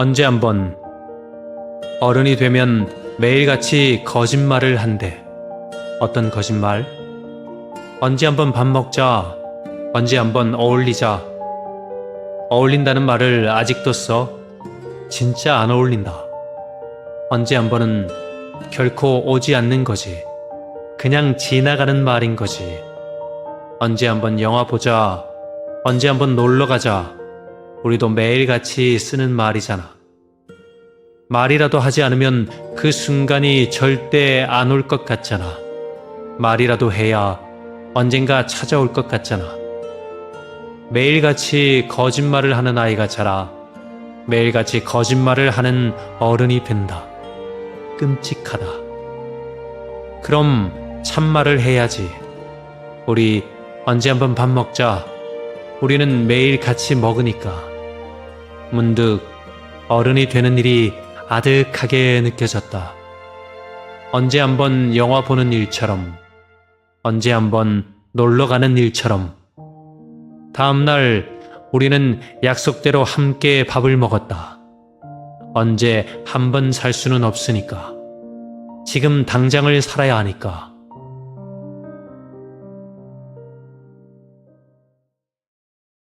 언제 한번 어른이 되면 매일같이 거짓말을 한대. 어떤 거짓말? 언제 한번 밥 먹자. 언제 한번 어울리자. 어울린다는 말을 아직도 써. 진짜 안 어울린다. 언제 한번은 결코 오지 않는 거지. 그냥 지나가는 말인 거지. 언제 한번 영화 보자. 언제 한번 놀러 가자. 우리도 매일같이 쓰는 말이잖아. 말이라도 하지 않으면 그 순간이 절대 안 올 것 같잖아. 말이라도 해야 언젠가 찾아올 것 같잖아. 매일같이 거짓말을 하는 아이가 자라 매일같이 거짓말을 하는 어른이 된다. 끔찍하다. 그럼 참말을 해야지. 우리 언제 한번 밥 먹자. 우리는 매일 같이 먹으니까. 문득 어른이 되는 일이 아득하게 느껴졌다. 언제 한번 영화 보는 일처럼, 언제 한번 놀러 가는 일처럼. 다음날 우리는 약속대로 함께 밥을 먹었다. 언제 한 번 살 수는 없으니까. 지금 당장을 살아야 하니까.